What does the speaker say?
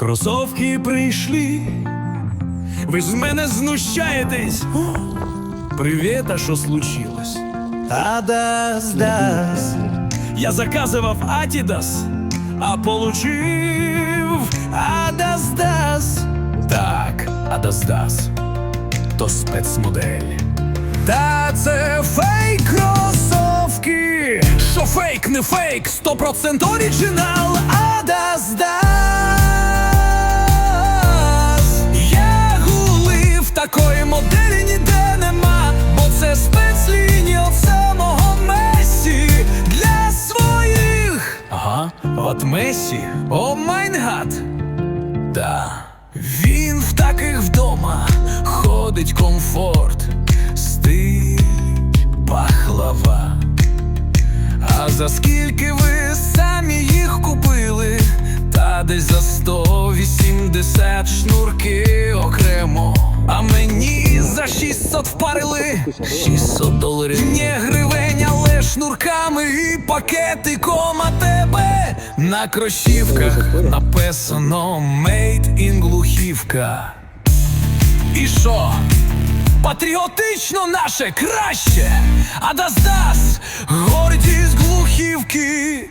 Кросовки прийшли. Ви з мене знущаєтесь. Привіт, а що случилось? Адас, дас. Я заказував Атідас, а получив Адас Дас. Так, Адас Дас. То спецмодель. Та це фейк кросовки. Що фейк, не фейк, 100% оригінал от Месі, о майнгад. Да. Він в таких вдома ходить комфорт, стиль пахлава. А за скільки ви самі їх купили? Та десь за 180 шнурки окремо. А мені за 600 впарили 600 доларів. Не але шнурками і пакетиком а тебе на кросівках написано Made in Глухівка. І що? Патріотично наше краще, а Дас-Дас гордість глухівки.